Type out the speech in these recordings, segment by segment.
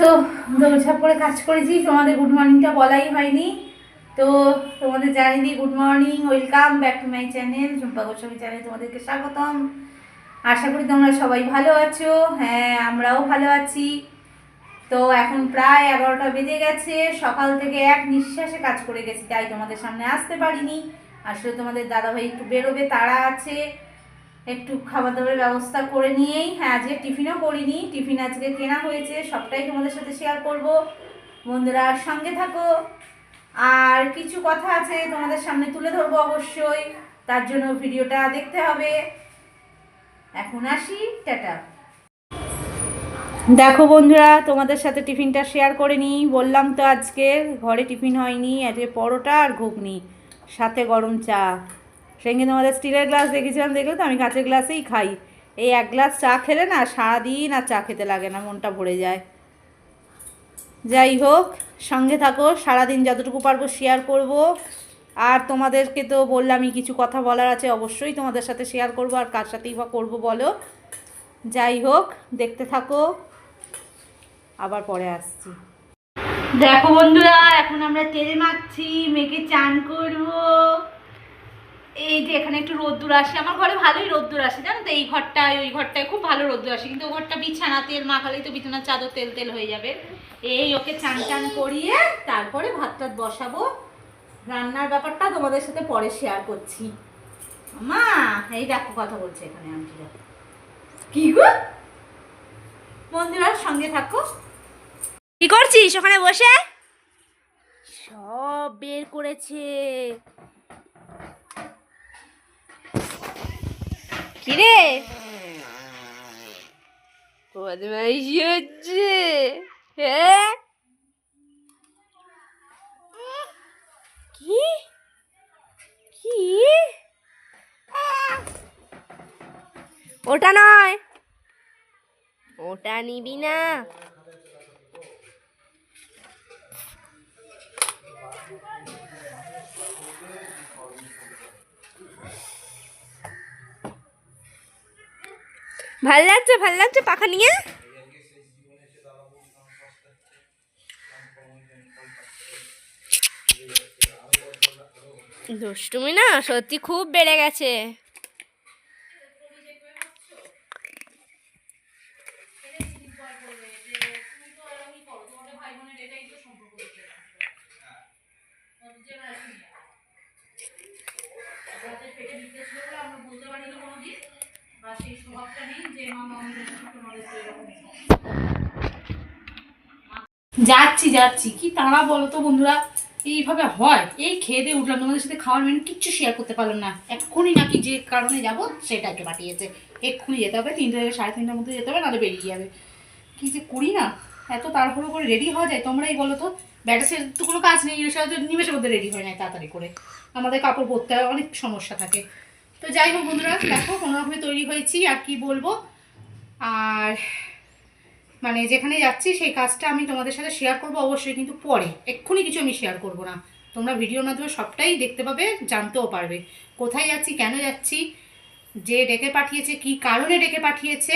তো দৌড়ঝাপ করে কাজ করেছি। তোমাদের গুড মর্নিংটা বলাই হয়নি। তো তোমাদের দিই good morning welcome back to my channel Jhumpa Goswami channel তোমাদেরকে স্বাগতম। আশা করি তোমরা সবাই ভালো আছো। হ্যাঁ আমরাও ভালো আছি। তো এখন প্রায় এগারোটা বেজে গেছে। সকাল থেকে এক নিঃশ্বাসে কাজ করে গেছি, তাই তোমাদের সামনে আসতে পারিনি। আসলে তোমাদের দাদাভাই একটু বেরোবে, তারা আছে। একটু খাবার দাবারের ব্যবস্থা করে নিয়েই হ্যাঁ আজকে টিফিনও করিনি, টিফিন আজকে কেনা হয়েছে, সবটাই তোমাদের সাথে শেয়ার করব। বন্ধুরা, সঙ্গে থাকো। আর কিছু কথা আছে তোমাদের সামনে তুলে ধরবো অবশ্যই, তার জন্য ভিডিওটা দেখতে হবে। এখন আসি, টাটা। দেখো বন্ধুরা, তোমাদের সাথে টিফিনটা শেয়ার করে নিই। বললাম তো আজকে ঘরে টিফিন হয়নি, আজকে পরোটা আর ঘুগনি, সাথে গরম চা। সেদিন তোমাদের স্টিলের গ্লাস দেখেছিলাম, দেখলে তো আমি কাঁচের গ্লাসেই খাই। এই এক গ্লাস চা খেলে না সারাদিন আর চা খেতে লাগে না, মনটা ভরে যায়। যাই হোক, সঙ্গে থাকো, সারাদিন যতটুকু পারব শেয়ার করব। আর তোমাদেরকে তো বললামই, কিছু কথা বলার আছে অবশ্যই তোমাদের সাথে শেয়ার করব, আর কার সাথেই বা করব বলো। যাই হোক, দেখতে থাকো। আবার পরে আসছি। দেখো বন্ধুরা, এখন আমরা তেল মাখছি, মেখে চান করব। এখানে একটু রোদ্দুর আসে। আমার ঘরে ভালোই রোদ্দুর আসে, জানো তো? এই ঘরটায়, ওই ঘরটায় খুব ভালো রোদ্দুর আসে। কিন্তু ও ঘরটা বিছানা, তেল মাখালেই তো বিছানার চাদর তেল তেল হয়ে যাবে। এই ওকে চান টান করিয়ে তারপরে ভাত টাত বসাবো। রান্নার ব্যাপারটা তোমাদের সাথে পরে শেয়ার করছি। মা, এই দেখো কথা বলছে এখানে আন্টিরা। কি গো? বন্ধুরা, সঙ্গে থাকো। কি করছিস ওখানে বসে? সব বের করেছে। কি রে বদমাইশি হচ্ছে? হ্যাঁ কি? কি? ওটা নয়। ওটা নিবি না। ভালো লাগছে ভালো লাগছে পাখা নিয়ে? দুষ্টুমি না? সত্যি খুব বেড়ে গেছে। যাচ্ছি যাচ্ছি। কি তারা বলো তো বন্ধুরা? এইভাবে হয়। এই খেয়ে দিয়ে উঠলাম। তোমাদের সাথে খাওয়ার মেনু কিচ্ছু শেয়ার করতে পারলাম না। এক্ষুনি নাকি যে কারণে যাব সেটাকে পাঠিয়েছে। এক্ষুনি যেতে হবে। তিনটে থেকে সাড়ে তিনটার মধ্যে যেতে হবে, নাহলে বেরিয়ে যাবে। কি যে করি না? এত তাড়াহুড়ো করে রেডি হওয়া যায়? তোমরাই বলো তো। ব্যাটাসের তো কোনো কাজ নেই। এর নিমেষের মধ্যে রেডি হয় না তাড়াতাড়ি করে। আমাদের কাপড় পরতে হয়, অনেক সমস্যা থাকে। তো যাই হোক বন্ধুরা, দেখো কোনোরকমে তৈরি হয়েছি আর কি বলব। আর মানে যেখানে যাচ্ছি সেই কাজটা আমি তোমাদের সাথে শেয়ার করব অবশ্যই, কিন্তু পরে, এক্ষুনি কিছু আমি শেয়ার করব না। তোমরা ভিডিওর মাধ্যমে সবটাই দেখতে পাবে, জানতেও পারবে। কোথায় যাচ্ছি, কেন যাচ্ছি, যে ডেকে পাঠিয়েছে, কি কারণে ডেকে পাঠিয়েছে,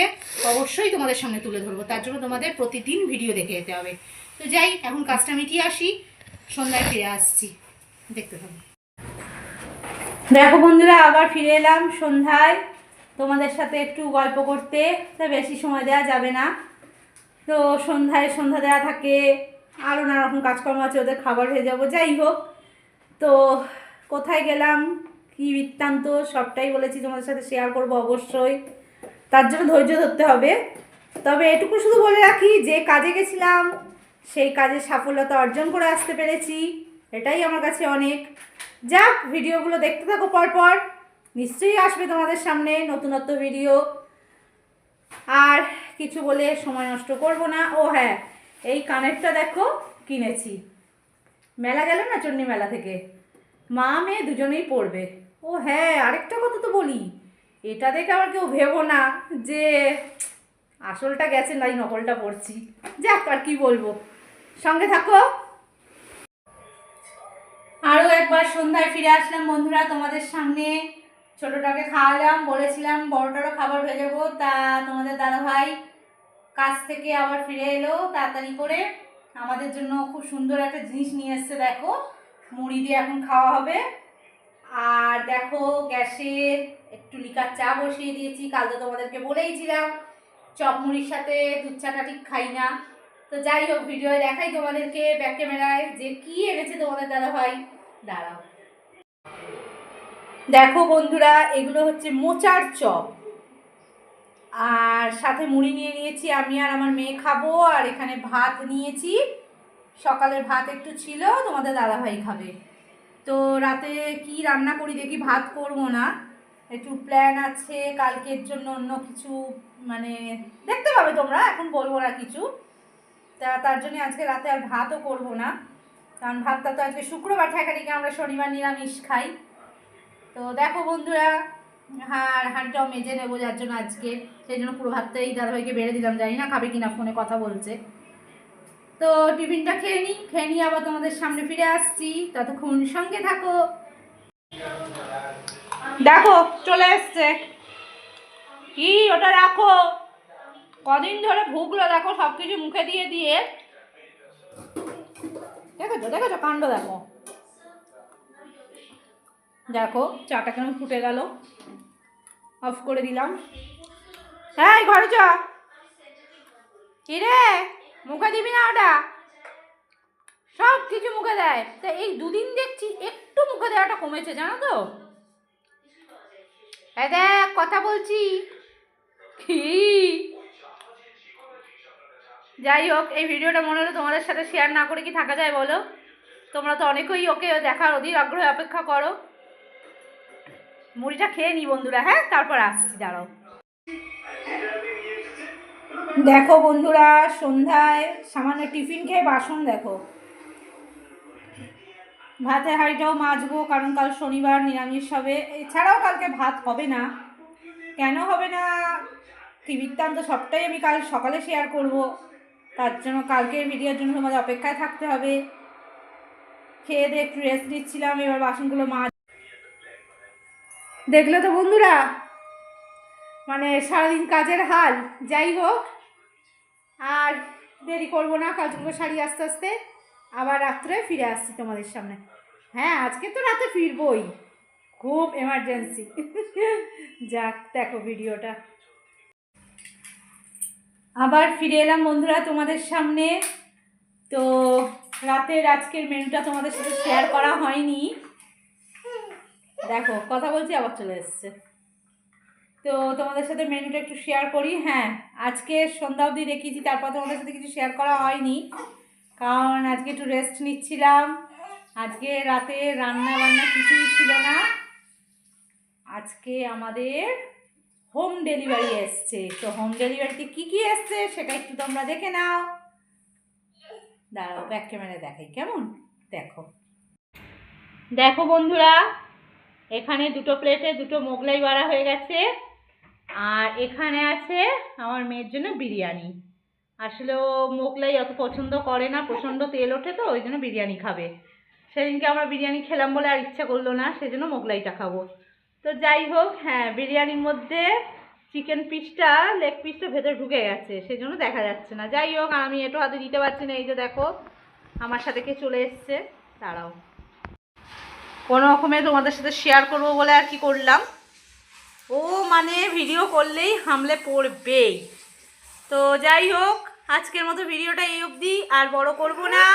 অবশ্যই তোমাদের সামনে তুলে ধরবো। তার জন্য তোমাদের প্রতিদিন ভিডিও দেখে যেতে হবে। তো যাই, এখন কাজটা মিটিয়ে আসি, সন্ধ্যায় ফিরে আসছি। দেখতে থাকো। দেখো বন্ধুরা, আবার ফিরে এলাম সন্ধ্যায়। তোমাদের সাথে একটু গল্প করতে। তা বেশি সময় দেওয়া যাবে না। তো সন্ধ্যায় সন্ধ্যা দেওয়া থাকে আরও নানা রকম কাজকর্ম আছে, ওদের খাবার হয়ে যাব। যাই হোক, তো কোথায় গেলাম? কি বৃত্তান্ত? সবটাই বলেছি তোমাদের সাথে শেয়ার করব অবশ্যই। তার জন্য ধৈর্য ধরতে হবে। তবে এটুকু শুধু বলে রাখি, যে কাজে গেছিলাম, সেই কাজে সাফল্যতা অর্জন করে আসতে পেরেছি। এটাই আমার কাছে অনেক। যাক, ভিডিওগুলো দেখতে থাকো পরপর। নিশ্চয়ই আসবে তোমাদের সামনে নতুনত্ব ভিডিও। আর কিছু বলে সময় নষ্ট করব না। ও হ্যাঁ এই কানেরটা দেখো, কিনেছি। মেলা গেল না চন্ডী মেলা থেকে? মা মেয়ে দুজনেই পড়বে। ও হ্যাঁ আরেকটা কথা তো বলি, এটা দেখে আবার কেউ ভেবো না যে আসলটা গেছে নাই নকলটা পড়ছি। যাক, আর কি বলব। সঙ্গে থাকো। একবার সন্ধ্যায় ফিরে আসলাম বন্ধুরা তোমাদের সামনে। ছোটোটাকে খাওয়ালাম, বলেছিলাম বড়টারও খাবার যাব। তা তোমাদের দাদা ভাই কাজ থেকে আবার ফিরে এলো তাড়াতাড়ি করে। আমাদের জন্য খুব সুন্দর একটা জিনিস নিয়ে এসছে, দেখো। মুড়ি দিয়ে এখন খাওয়া হবে। আর দেখো, গ্যাসে একটু লিকার চা বসিয়ে দিয়েছি কাল তো তোমাদেরকে বলেইছিলাম চপ মুড়ির সাথে দুধ চাটা ঠিক খাই না। তো যাই হোক, ভিডিওয়ে দেখাই তোমাদেরকে ব্যাক ক্যামেরায় যে কি এনেছে তোমাদের দাদা ভাই দাঁড়াও। দেখো বন্ধুরা, এগুলো হচ্ছে মোচার চপ। আর সাথে মুড়ি নিয়ে নিয়েছি, আমি আর আমার মেয়ে খাব, আর এখানে ভাত নিয়েছি। সকালের ভাত একটু ছিল, তোমাদের দাদাভাই খাবে। তো রাতে কি রান্না করি দেখি, ভাত করব না। একটু প্ল্যান আছে, কালকের জন্য অন্য কিছু মানে দেখতে পাবে তোমরা, এখন বলব না কিছু। তা তার জন্য আজকে রাতে আর ভাতও করব না। কারণ ভাতটা তো আজকে শুক্রবার ঠেকাটিকে আমরা শনিবার নিরামিষ খাই। তো দেখো বন্ধুরা আর হাড়টাও মেজে নেব যার জন্য আজকে। সেই জন্য পুরো ভাতটাই দাদাভাইকে বেড়ে দিলাম, জানি না খাবে কিনা ফোনে কথা বলছে। তো টিফিনটা খেয়ে নিই, খেয়ে নিয়ে আবার তোমাদের সামনে ফিরে আসছি। ততক্ষণ সঙ্গে থাকো। দেখো, চলে এসছে। কি, ওটা রাখো। কদিন ধরে ভুগলো, দেখো সব কিছু মুখে দিয়ে দিয়ে। দেখেছ? দেখেছ? কাণ্ড দেখো। দেখো, চাটা কেমন ফুটে গেল। অফ করে দিলাম। হ্যাঁ ঘরে চ। রে মুখে দিবি না ওটা? সব কিছু মুখে দেয়। তা এই দুদিন দেখছি একটু মুখে দেওয়াটা কমেছে, জানো তো? হ্যাঁ দেখ, কথা বলছি। কি? যাই হোক, এই ভিডিওটা মনে হলো তোমাদের সাথে শেয়ার না করে কি থাকা যায় বলো? তোমরা তো অনেকেই ওকে দেখার অধীর আগ্রহে অপেক্ষা করো। মুড়িটা খেয়ে নি বন্ধুরা হ্যাঁ? তারপর আসছি, দাঁড়াও। দেখো বন্ধুরা, সন্ধ্যায় সামান্য টিফিন খেয়ে বাসন দেখো। ভাতের হাঁড়িটাও মাজবো, কারণ কাল শনিবার নিরামিষ হবে। এছাড়াও কালকে ভাত হবে না। কেন হবে না? কি বৃত্তান্ত সবটাই আমি কাল সকালে শেয়ার করব। তার জন্য কালকের ভিডিওর জন্য তোমাদের অপেক্ষায় থাকতে হবে। খেয়ে দিয়ে একটু রেস্ট নিচ্ছিলাম, এবার বাসনগুলো মাছ দেখলে তো বন্ধুরা মানে সারাদিন কাজের হাল। যাই হোক, আর দেরি করব না, কাজগুলো সারি আস্তে আস্তে। আবার রাত্রে ফিরে আসছি তোমাদের সামনে। হ্যাঁ আজকে তো রাতে ফিরবই। খুব এমার্জেন্সি যাক, দেখো ভিডিওটা আবার ফিরে এলাম বন্ধুরা তোমাদের সামনে। তো রাতের আজকের মেনুটা তোমাদের সাথে শেয়ার করা হয়নি। দেখো, কথা বলছি, আবার চলে এসছে। তো তোমাদের সাথে মেনুটা একটু শেয়ার করি। হ্যাঁ আজকে সন্ধ্যা অবধি দেখিয়েছি তারপর তোমাদের সাথে কিছু শেয়ার করা হয়নি। কারণ আজকে একটু রেস্ট নিচ্ছিলাম। আজকে রাতে রান্না বান্না কিছুই ছিল না। আজকে আমাদের হোম ডেলিভারি এসছে। তো হোম ডেলিভারিতে কি কি এসছে সেটা একটু তোমরা দেখে নাও। দাঁড়াও ব্যাক ক্যামেরা দেখাই, কেমন? দেখো। দেখো বন্ধুরা, এখানে দুটো প্লেটে দুটো মোগলাই বাড়া হয়ে গেছে। আর এখানে আছে আমার মেয়ের জন্য বিরিয়ানি। আসলে ও মোগলাই অত পছন্দ করে না, প্রচণ্ড তেল ওঠে তো, ওই জন্য বিরিয়ানি খাবে। সেদিনকে আমরা বিরিয়ানি খেলাম বলে আর ইচ্ছা করল না, সেজন্য মোগলাইটা খাব। তো যাই হোক হ্যাঁ বিরিয়ানির মধ্যে চিকেন পিসটা লেগ পিসটা ভেতরে ঢুকে গেছে সেই জন্য দেখা যাচ্ছে না। যাই হোক, আমি এটো হাতে দিতে পারছি না, এই যে দেখো, আমার সাথে কে চলে এসছে। দাঁড়াও। কোনো রকমে তোমাদের সাথে শেয়ার করব বলে আর কি করলাম। ও মানে ভিডিও করলেই হামলে পড়বেই। তো যাই হোক, আজকের মতো ভিডিওটা এই অবধি, আর বড় করব না।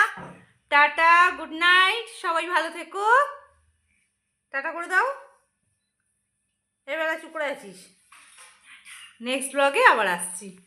টাটা গুড নাইট সবাই ভালো থেকো। টাটা করে দাও। এবেলা চুপ করে আছিস। নেক্সট ব্লগে আবার আসছি।